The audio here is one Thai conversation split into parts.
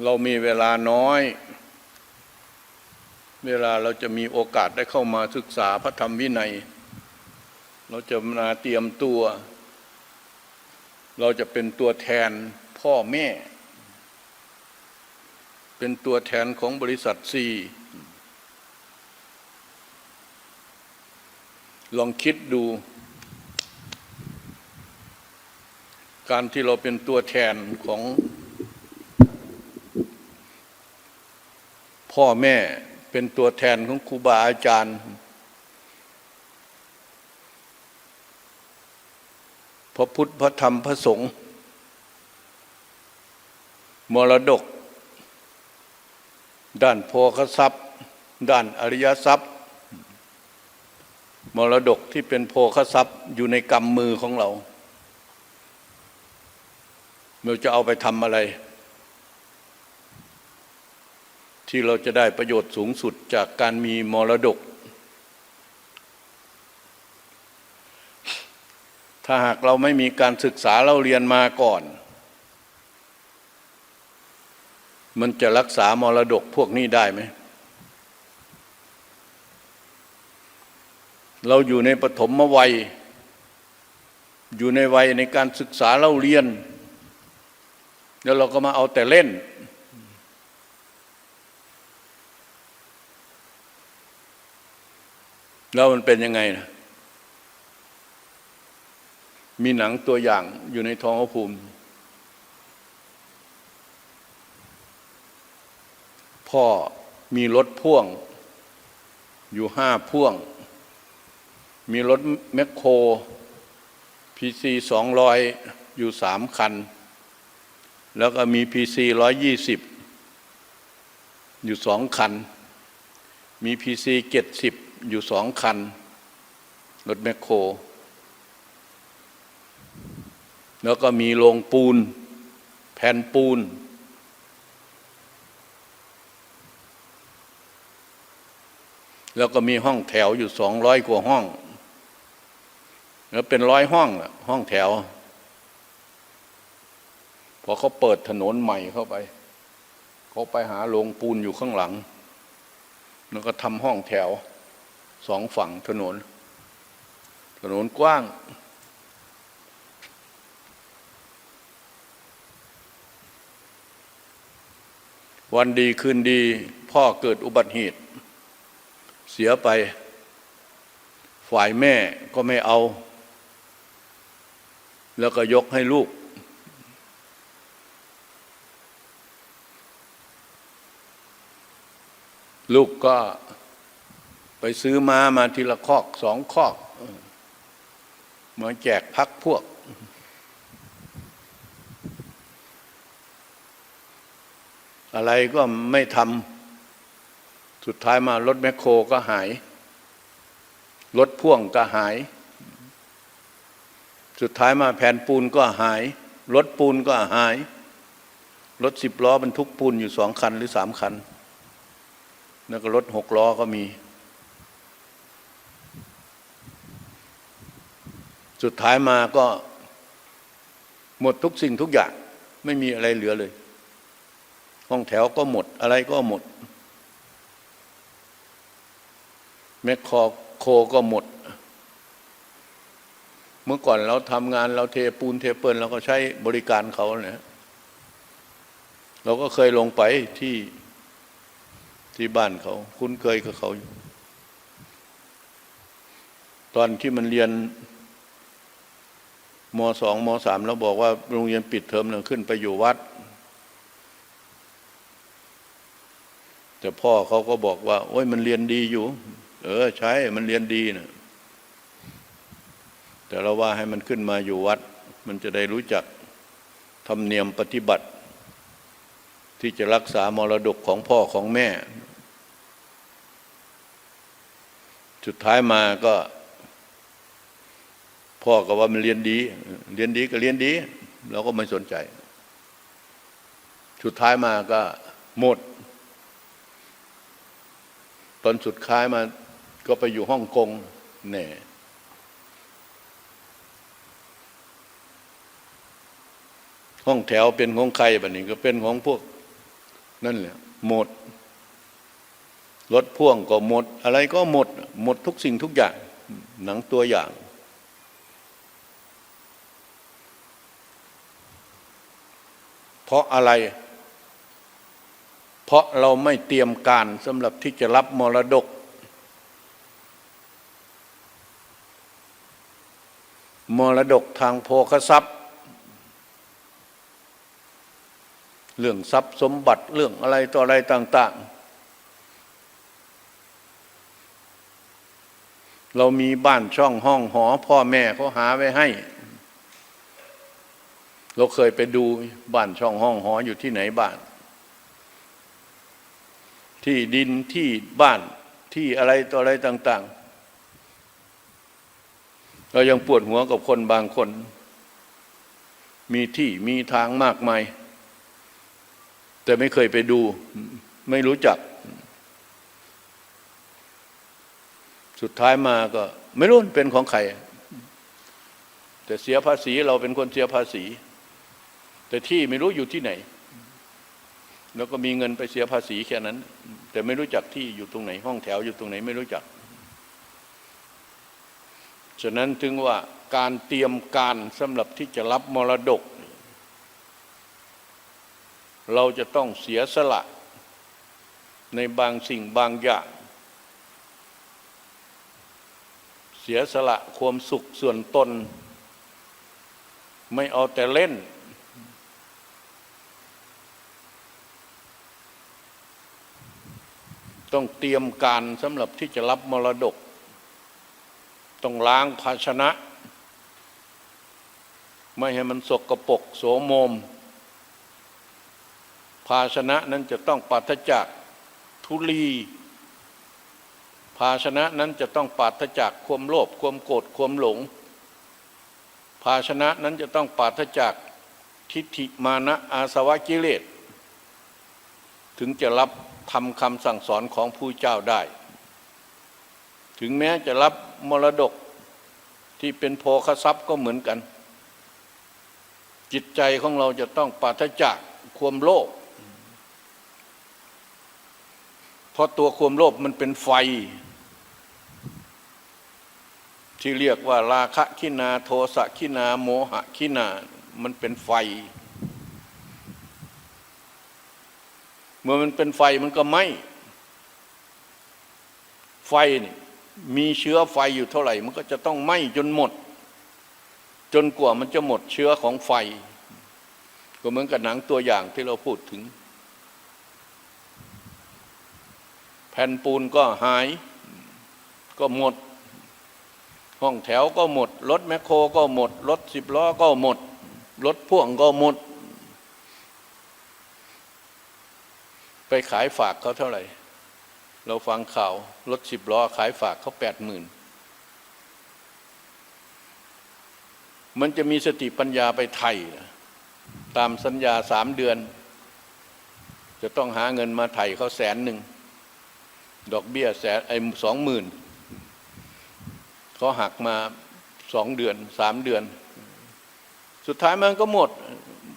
เรามีเวลาน้อย เวลาเราจะมีโอกาสได้เข้ามาศึกษาพระธรรมวินัย เราจะมาเตรียมตัว เราจะเป็นตัวแทนพ่อแม่ เป็นตัวแทนของบริษัทซีลองคิดดู การที่เราเป็นตัวแทนของ พ่อแม่เป็นตัวแทนของครูบาอาจารย์ พระพุทธพระธรรมพระสงฆ์มรดก ด้านโภคทรัพย์ ด้านอริยทรัพย์ มรดกที่เป็นโภคทรัพย์อยู่ในกำมือของเรา เราจะเอาไปทำอะไร ที่เราจะได้ประโยชน์สูงสุดจากการมีมรดก ถ้าหากเราไม่มีการศึกษาเราเรียนมาก่อน มันจะรักษามรดกพวกนี้ได้ไหม เราอยู่ในปฐมวัย อยู่ในวัยในการศึกษาเราเรียน แล้วเราก็มาเอาแต่เล่น แล้วมันเป็นยังไงนะมีหนังตัวอย่างอยู่ในท้องพระภูมิ พ่อมีรถพ่วง อยู่ห้าพ่วง มีรถแมคโครพีซีสองร้อยอยู่สามคัน แล้วก็มีพีซีร้อยยี่สิบอยู่สองคัน มีพีซีเจ็ดสิบ อยู่สองคันรถแมคโคร แล้วก็มีโรงปูน แผ่นปูน แล้วก็มีห้องแถวอยู่สองร้อยกว่าห้อง แล้วเป็นร้อยห้องอะห้องแถว พอเขาเปิดถนนใหม่เข้าไป เขาไปหาโรงปูนอยู่ข้างหลัง แล้วก็ทำห้องแถว สองฝั่งถนน ถนนกว้าง วันดีคืนดี พ่อเกิดอุบัติเหตุ เสียไป ฝ่ายแม่ก็ไม่เอา แล้วก็ยกให้ลูกลูกก็ ไปซื้อมามาทีละคอกสองคอกมาแจกพักพวก อะไรก็ไม่ทำสุดท้ายมารถแมคโครก็หายรถพ่วงก็หาย สุดท้ายมาแผ่นปูนก็หาย รถปูนก็หาย รถสิบล้อบรรทุกปูนอยู่สองคันหรือสามคัน แล้วก็รถหกล้อก็มี สุดท้ายมาก็หมดทุกสิ่งทุกอย่าง ไม่มีอะไรเหลือเลย ห้องแถวก็หมดอะไรก็หมด แมคคอโคก็หมด เมื่อก่อนเราทำงานเราเทปูนเทเปิลเราก็ใช้บริการเขาเนี่ยเราก็เคยลงไปที่ที่บ้านเขา คุ้นเคยกับเขาอยู่ตอนที่มันเรียน มสองมสามเราบอกว่าโรงเรียนปิดเทอมเราขึ้นไปอยู่วัด แต่พ่อเขาก็บอกว่า โอ้ยมันเรียนดีอยู่ เออ ใช่มันเรียนดีนะแต่เราว่าให้มันขึ้นมาอยู่วัด มันจะได้รู้จักธรรมเนียมปฏิบัติ ที่จะรักษามรดกของพ่อของแม่ สุดท้ายมาก็ พ่อก็ว่ามันเรียนดี เรียนดีก็เรียนดี เราก็ไม่สนใจ สุดท้ายมาก็หมด ตอนสุดท้ายมาก็ไปอยู่ฮ่องกงแน่ห้องแถวเป็นของใครแบบนี้ก็เป็นของพวก นั่นแหละหมดรถพ่วงก็หมด อะไรก็หมด หมดทุกสิ่งทุกอย่าง หนังตัวอย่าง เพ ราะอะไร เพราะเราไม่เตรียมการสำหรับที่จะรับมรดก มรดกทางโภคทรัพย์ เรื่องทรัพย์สมบัติเรื่องอะไรต่ออะไรต่าง ๆเรามีบ้านช่องห้องหอ พ่อแม่เขาหาไว้ให้ เราเคยไปดูบ้านช่องห้องหออยู่ที่ไหนบ้าน ที่ดินที่บ้านที่อะไรต่ออะไรต่าง ๆ เรายังปวดหัวกับคนบางคน มีที่มีทางมากมาย แต่ไม่เคยไปดู ไม่รู้จัก สุดท้ายมาก็ ไม่รู้เป็นของใครแต่เสียภาษีเราเป็นคนเสียภาษี แต่ที่ไม่รู้อยู่ที่ไหน แล้วก็มีเงินไปเสียภาษีแค่นั้น แต่ไม่รู้จักที่อยู่ตรงไหน ห้องแถวอยู่ตรงไหนไม่รู้จัก ฉะนั้นถึงว่าการเตรียมการสำหรับที่จะรับมรดก เราจะต้องเสียสละ ในบางสิ่งบางอย่างเสียสละความสุขส่วนตน ไม่เอาแต่เล่น ต้องเตรียมการสำหรับที่จะรับมรดก ต้องล้างภาชนะ ไม่ให้มันสกปรกโสมม ภาชนะนั้นจะต้องปราศจากทุลี ภาชนะนั้นจะต้องปราศจากความโลภความโกรธความหลง ภาชนะนั้นจะต้องปราศจากทิฏฐิมานะอาสวะกิเลส ถึงจะรับ ทำคำสั่งสอนของผู้เจ้าได้ ถึงแม้จะรับมรดกที่เป็นโภคทรัพย์ก็เหมือนกัน จิตใจของเราจะต้องปราศจากความโลภเพราะตัวความโลภมันเป็นไฟ ที่เรียกว่าราคะขินาโทสะขินาโมหะขินามันเป็นไฟ เมื่อมันเป็นไฟมันก็ไหม้ไฟนี่มีเชื้อไฟอยู่เท่าไหร่ มันก็จะต้องไหม้จนหมด จนกว่ามันจะหมดเชื้อของไฟ ก็เหมือนกับหนังตัวอย่างที่เราพูดถึง แผ่นปูนก็หาย ก็หมด ห้องแถวก็หมด รถแมคโครก็หมด รถสิบล้อก็หมด รถพ่วงก็หมด ไปขายฝากเขาเท่าไหร่ เราฟังข่าวรถสิบล้อขายฝากเขาแปดหมื่นมันจะมีสติปัญญาไปไทยนะตามสัญญาสามเดือน จะต้องหาเงินมาไถ่เขาแสนหนึ่ง ดอกเบี้ยแสนไอ้สองหมื่นเขาหักมาสองเดือนสามเดือน สุดท้ายมันก็หมด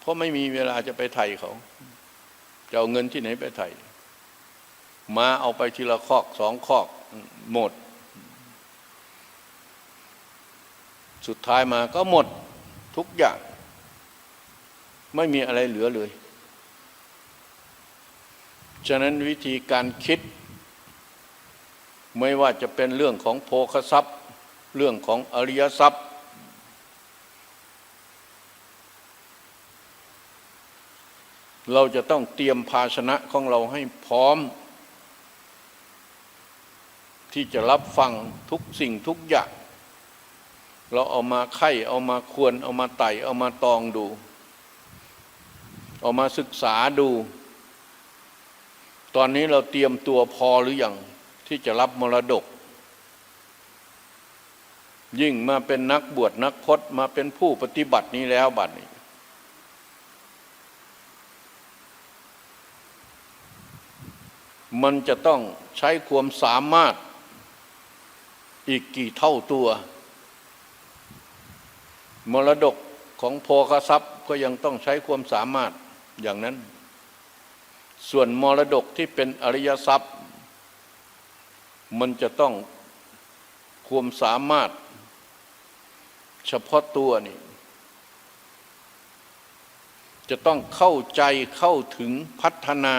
เพราะไม่มีเวลาจะไปไถ่เขา จะเอาเงินที่ไหนไปไถ่มาเอาไปทีละคอกสองคอกหมด สุดท้ายมาก็หมดทุกอย่าง ไม่มีอะไรเหลือเลย ฉะนั้นวิธีการคิด ไม่ว่าจะเป็นเรื่องของโภคทรัพย์ เรื่องของอริยทรัพย์ เราจะต้องเตรียมภาชนะของเราให้พร้อม ที่จะรับฟังทุกสิ่งทุกอย่าง เราเอามาไข่เอามาควร เอามาไต่เอามาตองดู เอามาศึกษาดู ตอนนี้เราเตรียมตัวพอหรืออยังที่จะรับมรดก ยิ่งมาเป็นนักบวชนักพจน์มาเป็นผู้ปฏิบัตินี้แล้วบัดนี้ มันจะต้องใช้ความสามารถอีกกี่เท่าตัว มรดกของโภคทรัพย์ก็ยังต้องใช้ความสามารถอย่างนั้น ส่วนมรดกที่เป็นอริยทรัพย์ มันจะต้องความสามารถ เฉพาะตัวนี่จะต้องเข้าใจเข้าถึงพัฒนา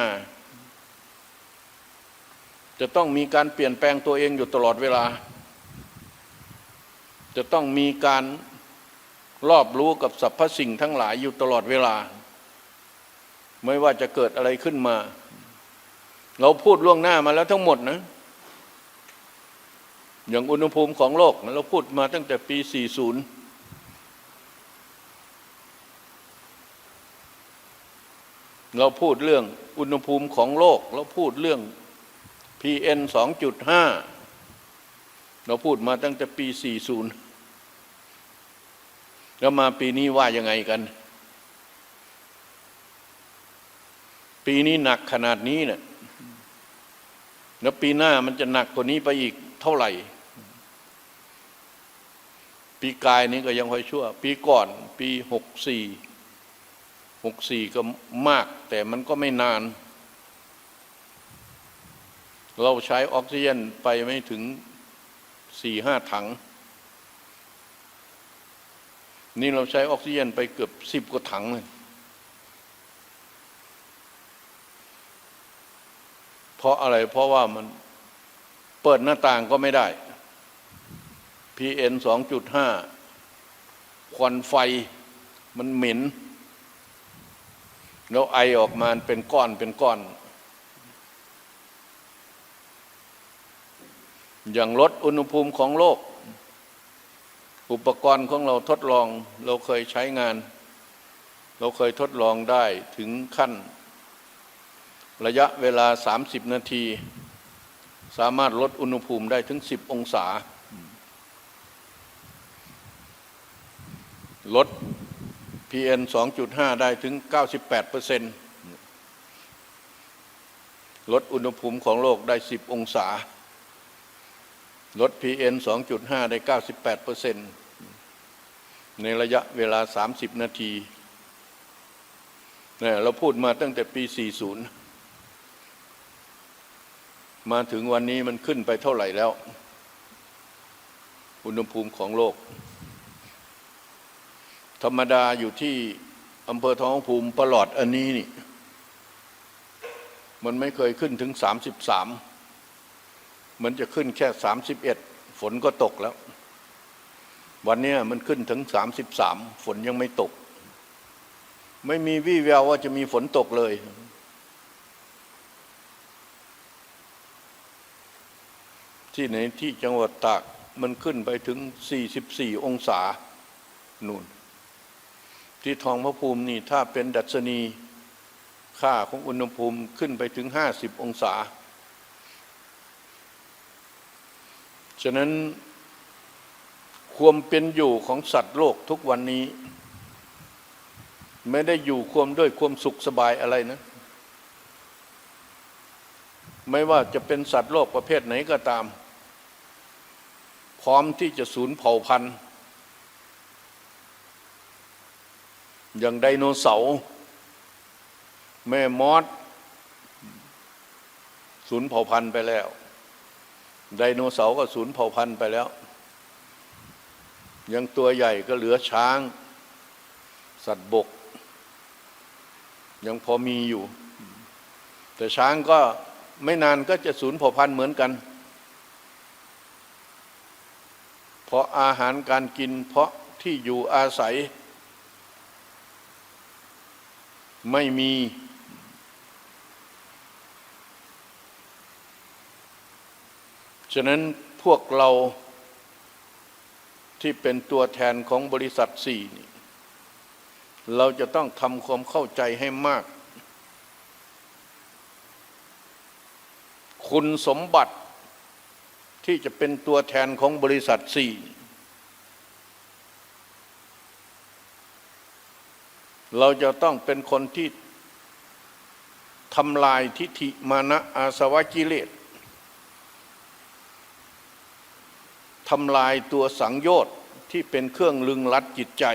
จะต้องมีการเปลี่ยนแปลงตัวเองอยู่ตลอดเวลา จะต้องมีการรอบรู้กับสรรพสิ่งทั้งหลายอยู่ตลอดเวลา ไม่ว่าจะเกิดอะไรขึ้นมา เราพูดล่วงหน้ามาแล้วทั้งหมดนะ อย่างอุณหภูมิของโลกเราพูดมาตั้งแต่ปี 40เราพูดเรื่องอุณหภูมิของโลก เราพูดเรื่อง PN 2.5 เราพูดมาตั้งแต่ปี 40 แล้วมาปีนี้ว่ายังไงกัน ปีนี้หนักขนาดนี้เนะี่ยแล้วปีหน้ามันจะหนักกว่านี้ไปอีกเท่าไหร่ ปีกายนี้ก็ยังค่อยชั่ว ปีก่อนปีหกสี่หกสี่ก็มากแต่มันก็ไม่นาน เราใช้ออกซิเจนไปไม่ถึงสี่ห้าถัง นี่เราใช้ออกซิเจนไปเกือบสิบกว่าถังเลยเพราะอะไรเพราะว่ามันเปิดหน้าต่างก็ไม่ได้ PN 2.5 ควันไฟมันเหม็น แล้วไอออกมาเป็นก้อนเป็นก้อน อย่างลดอุณหภูมิของโลก อุปกรณ์ของเราทดลองเราเคยใช้งาน เราเคยทดลองได้ถึงขั้น ระยะเวลา 30 นาที สามารถลดอุณหภูมิได้ถึง 10 องศา ลด PM 2.5 ได้ถึง 98เปอร์เซ็นต์ลดอุณหภูมิของโลกได้ 10 องศา ลด PM 2.5 ได้ 98เปอร์เซ็นต์ในระยะเวลา 30 นาทีเนี่ยเราพูดมาตั้งแต่ปี 40 มาถึงวันนี้มันขึ้นไปเท่าไหร่แล้ว อุณหภูมิของโลก ธรรมดาอยู่ที่อำเภอท้องภูมิประหลอดอันนี้นี่ มันไม่เคยขึ้นถึงสา มันจะขึ้นแค่สามสิบเอ็ดฝนก็ตกแล้ว วันนี้มันขึ้นถึงสามสิบสามฝนยังไม่ตก ไม่มีวี่แววว่าจะมีฝนตกเลย ที่ไหนที่จังหวัดตากมันขึ้นไปถึง44องศานู่น ที่ทองพระภูมินี่ถ้าเป็นดัชนีค่าของอุณหภูมิขึ้นไปถึง50องศา ฉะนั้นความเป็นอยู่ของสัตว์โลกทุกวันนี้ ไม่ได้อยู่ความด้วยความสุขสบายอะไรนะ ไม่ว่าจะเป็นสัตว์โลกประเภทไหนก็ตาม พร้อมที่จะสูญเผ่าพันธุ์ อย่างไดโนเสาร์แม่มอสสูญเผ่าพันธุ์ไปแล้ว ไดโนเสาร์ก็สูญเผ่าพันธุ์ไปแล้ว ยังตัวใหญ่ก็เหลือช้าง สัตว์บก ยังพอมีอยู่ แต่ช้างก็ไม่นานก็จะสูญเผ่าพันธุ์เหมือนกัน เพราะอาหารการกินเพราะที่อยู่อาศัย ไม่มี ฉะนั้นพวกเราที่เป็นตัวแทนของบริษัทสี่นี่เราจะต้องทำความเข้าใจให้มาก คุณสมบัติที่จะเป็นตัวแทนของบริษัทสี่เราจะต้องเป็นคนที่ทำลายทิฏฐิมานะอาสวะกิเลส ทำลายตัวสังโยชน์ที่เป็นเครื่องลึงลัดจิตใจ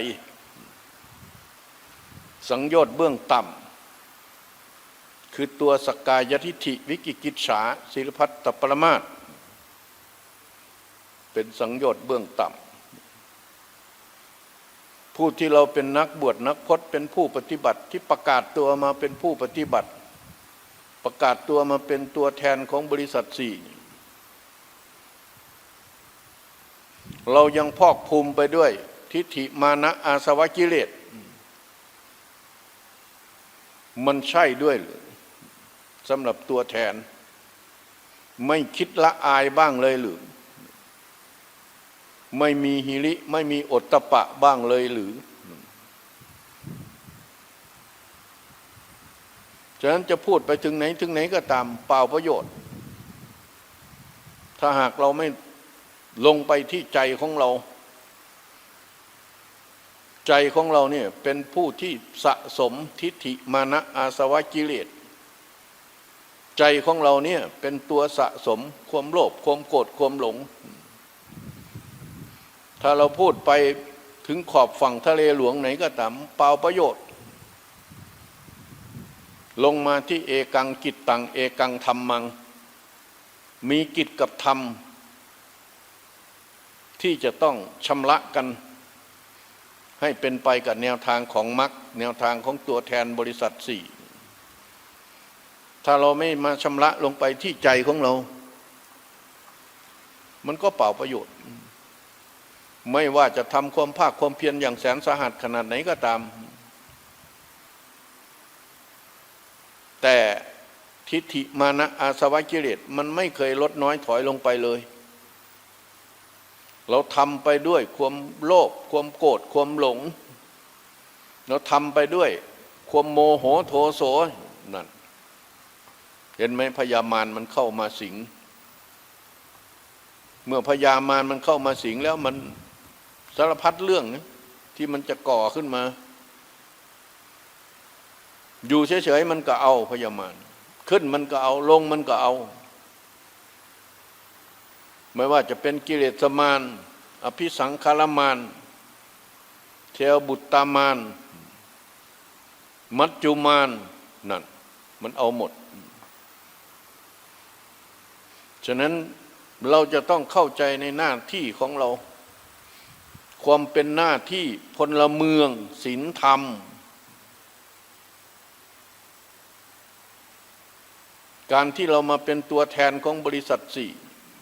สังโยชน์เบื้องต่ำคือตัวสกกายทิฐิวิกิกิจฉาศิลพัตตปรมาตเป็นสังโยชน์เบื้องต่ำผู้ที่เราเป็นนักบวชนักพจน์เป็นผู้ปฏิบัติที่ประกาศตัวมาเป็นผู้ปฏิบัติ ประกาศตัวมาเป็นตัวแทนของบริษัทสี่ เรายังพอกภูมิไปด้วย ทิฏฐิมานะอาสวะกิเลส มันใช่ด้วยหรือสำหรับตัวแทน ไม่คิดละอายบ้างเลยหรือไม่มีหิริไม่มีอดตะปะบ้างเลยหรือฉะนั้นจะพูดไปถึงไหนถึงไหนก็ตามเปล่าประโยชน์ ถ้าหากเราไม่ ลงไปที่ใจของเรา ใจของเราเนี่ยเป็นผู้ที่สะสมทิฏฐิมานะอาสวะกิเลสใจของเราเนี่ยเป็นตัวสะสมความโลภความโกรธความหลง ถ้าเราพูดไปถึงขอบฝั่งทะเลหลวงไหนก็ตามเปล่าประโยชน์ ลงมาที่เอกังกิจตัง เอกังธรรมัง มีกิจกับธรรม ที่จะต้องชำระกัน ให้เป็นไปกับแนวทางของมรรคแนวทางของตัวแทนบริษัทสี่ถ้าเราไม่มาชำระลงไปที่ใจของเรา มันก็เปล่าประโยชน์ ไม่ว่าจะทำความภาคความเพียรอย่างแสนสาหัสขนาดไหนก็ตาม แต่ทิฏฐิมานะอาสวะกิเลสมันไม่เคยลดน้อยถอยลงไปเลย เราทำไปด้วยความโลภความโกรธความหลง เราทำไปด้วย ความโมโหโทโสนั่นเห็นไหมพญามารมันเข้ามาสิง เมื่อพญามารมันเข้ามาสิงแล้วมันสารพัดเรื่องนะที่มันจะก่อขึ้นมา อยู่เฉยๆมันก็เอาพญามารขึ้นมันก็เอาลงมันก็เอา ไม่ว่าจะเป็นกิเลสมารอภิสังขารมารเทวบุตตามารมัจจุมารนั่นมันเอาหมด ฉะนั้นเราจะต้องเข้าใจในหน้าที่ของเรา ความเป็นหน้าที่พลเมืองศีลธรรม การที่เรามาเป็นตัวแทนของบริษัทสี่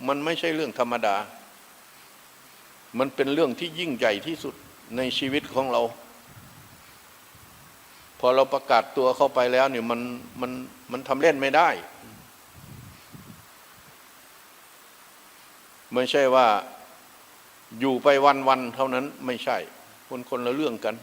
มันไม่ใช่เรื่องธรรมดา มันเป็นเรื่องที่ยิ่งใหญ่ที่สุดในชีวิตของเรา พอเราประกาศตัวเข้าไปแล้วเนี่ยมันมันมันทำเล่นไม่ได้ ไม่ใช่ว่าอยู่ไปวันๆเท่านั้นไม่ใช่ คนคนละเรื่องกัน